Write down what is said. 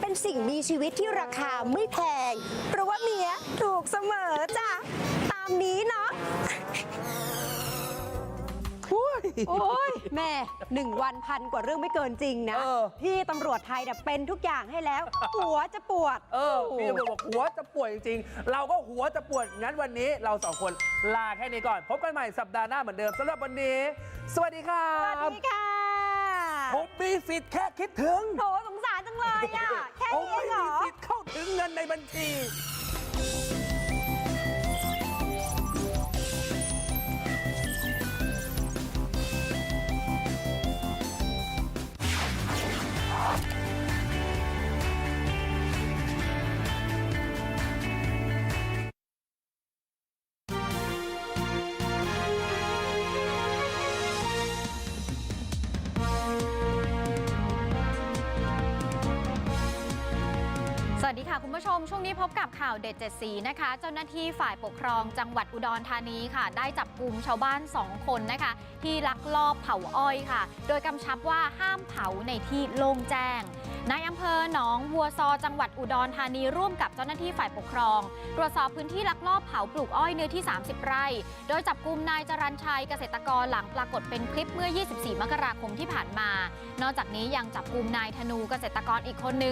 เป็นสิ่งมีชีวิตที่ราคาไม่แพง เพราะว่าเมียถูกเสมอจ้ะ ตามนี้เนาะ โอ้ยแม่หนึ่งวันพันกว่าเรื่องไม่เกินจริงนะ เออ พี่ตำรวจไทยเนี่ยเป็นทุกอย่างให้แล้ว หัวจะปวดเออพี่ตำรวจบอกหัวจะปวดจริงๆ เราก็หัวจะปวดงั้นวันนี้เราสองคนลาแค่นี้ก่อน พบกันใหม่สัปดาห์หน้าเหมือนเดิมสำหรับวันนี้ สวัสดีครัสวับสดีค่ะผมมีสิทธิ์แค่คิดถึง โถสงสารจัง เลยอะ แค่ผมนี้เองเหรไม่มีอ สิทธิ์เข้าถึงเงินในบัญชี ค่ะคุณผู้ชม ช่วงนี้พบกับข่าวเด็ดเจ็ดสีนะคะ เจ้าหน้าที่ฝ่ายปกครองจังหวัดอุดรธานีค่ะ ได้จับกลุ่มชาวบ้าน 2 คนนะคะ ที่ลักลอบเผาอ้อยค่ะ โดยกำชับว่าห้ามเผาในที่โล่งแจ้งนายอำเภอหนองวัวซอจังหวัดอุดรธานีร่วมกับเจ้าหน้าที่ฝ่ายปกครอง ตรวจสอบพื้นที่ลักลอบเผาปลูกอ้อยเนื้อที่ 30 ไร่ โดยจับกลุ่มนายจรัญชัยเกษตรกรหลังปรากฏเป็นคลิปเมื่อ 24 มกราคมที่ผ่านมา นอกจากนี้ยังจับกลุ่มนายธนูเกษตรกรอีกคนนึง